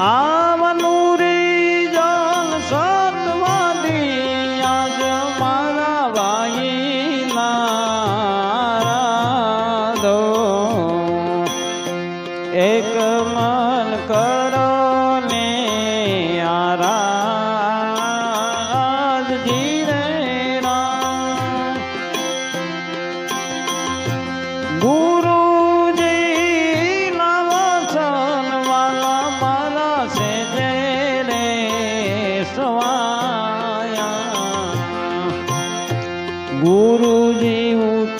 આવનું region સતવાદી આજ મારા ભાઈના રાધો એક મન કરો ને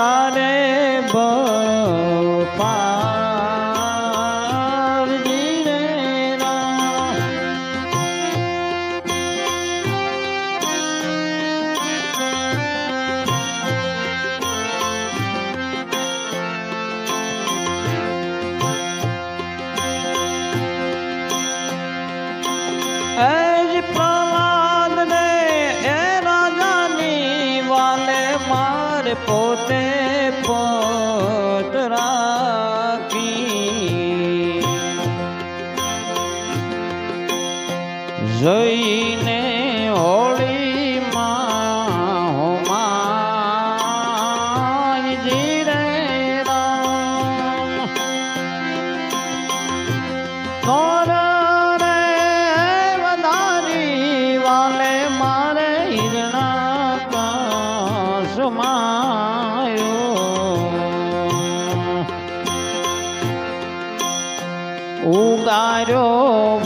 ઉતારે બપાર જઈને હોળીમાં હોમાય જીરે રામ. થોર રે વધારી વાલે મારે ઉગાર્યો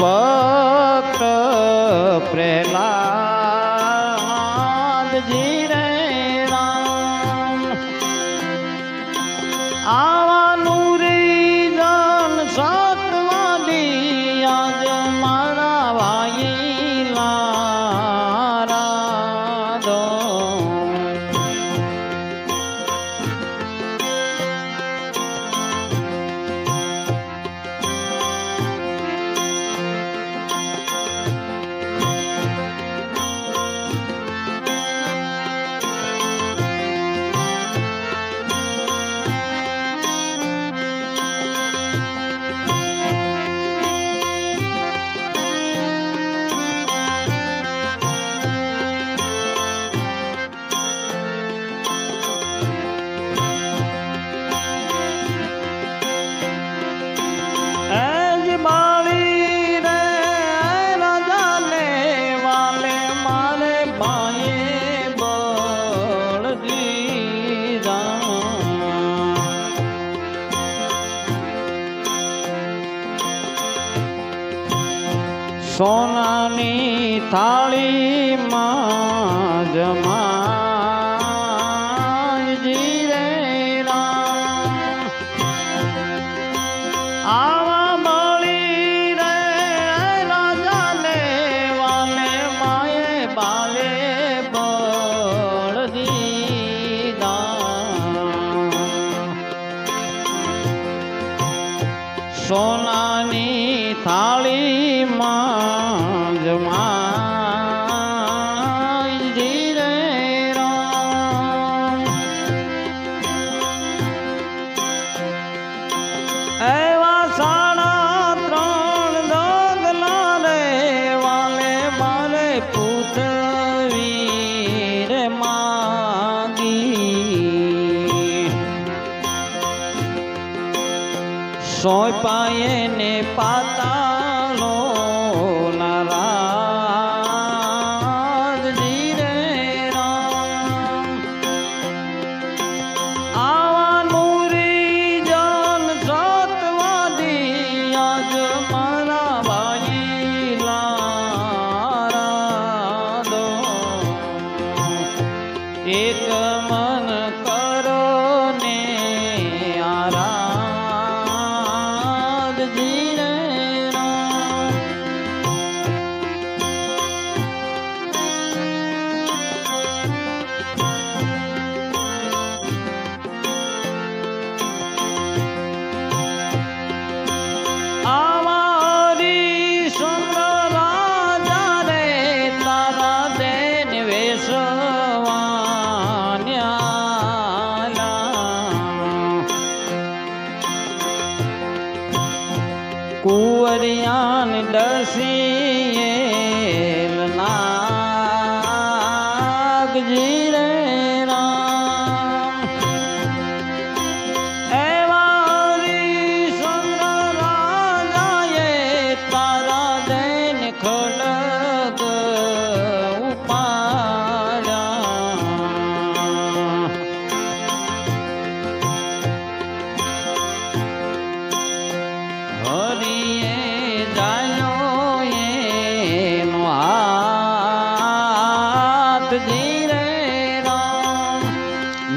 સોનાની થાળીમાં જમાજી રામ. આવા મળી રે રાજાને વાલે માએ બાલે બળ દીધા સોંપાયે ને પાતાળો નારાજ જીરે રામ આવાનું રીજન સતવાદી આજ મારા ભાઈ લારાધો કુંવરિયાન ડસી જીરે રામ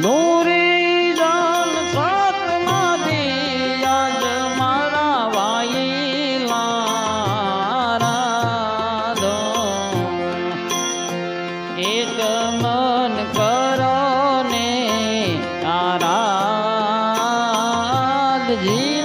નૂરી જલ સતમાંથી આજ મારા વાઈલા રાધો એક મન કરો ને આરાધ જીવે રામ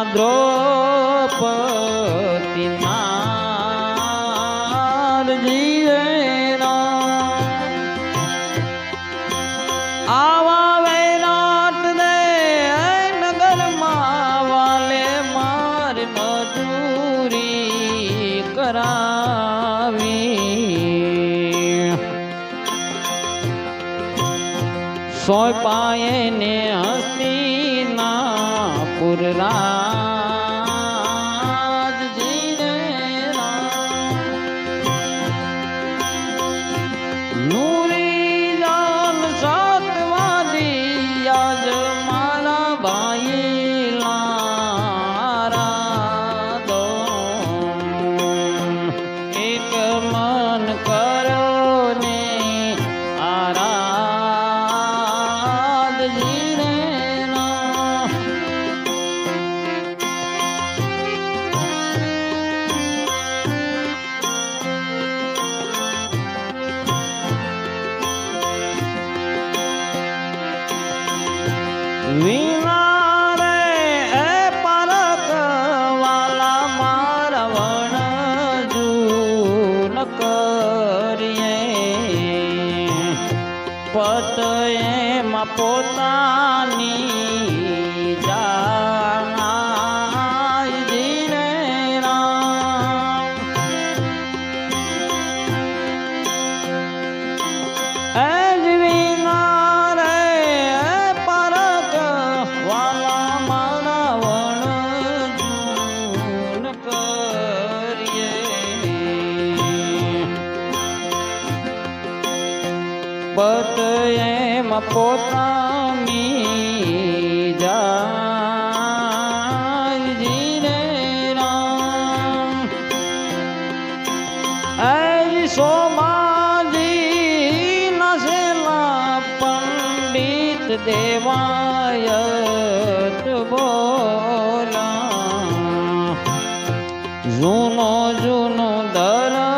માં આવા વૈરાટ નગરમાં વાલે માર મજૂરી કરાવી સોય પાયે ને હસ્તી ના પુરરાજ પત એમાં પોતાની પોતાની જાનજી રે રામ. એ સોમાજી નસેલા પંડિત દેવાય બોલા. જૂનો જૂનો દરા